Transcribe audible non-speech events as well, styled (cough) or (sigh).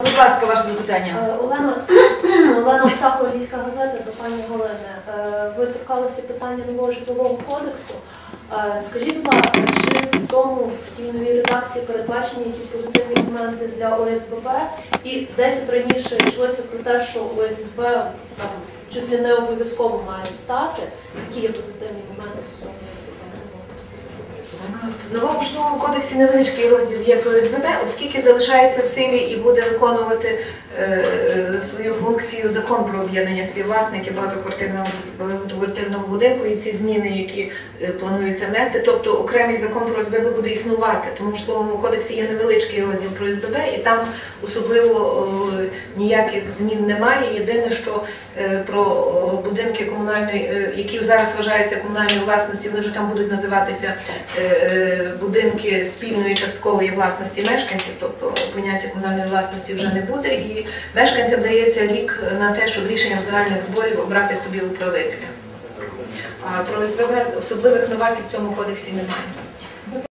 Будь ласка, ваше запитання. Е, Олена, (clears throat) Олена Стахова, Львівська газета до пані Галини. Е, Ви торкалися питання нового житлового кодексу. Е, Скажіть, будь ласка, чи в тому в тій новій редакції передбачені якісь позитивні моменти для ОСББ? І десь от раніше йшлося про те, що ОСББ там чуть не обов'язково мають стати. Які є позитивні моменти стосовно ОСББ? В новому житловому кодексі невеличкий розділ є про СББ, оскільки залишається в силі і буде виконувати е, е, свою функцію закон про об'єднання співвласників багатоквартирного багатоквартирного будинку і ці зміни, які е, плануються внести, тобто окремий закон про СББ буде існувати. Тому в житловому кодексі є невеличкий розділ про СББ, і там особливо е, ніяких змін немає. Єдине, що е, про будинки комунальної, е, які зараз вважаються комунальною власності, вони вже там будуть називатися е, е, будинки спільної часткової власності мешканців, тобто поняття комунальної власності вже не буде, і мешканцям дається рік на те, щоб рішенням загальних зборів обрати собі управителя. А про СВВ особливих новацій в цьому кодексі немає.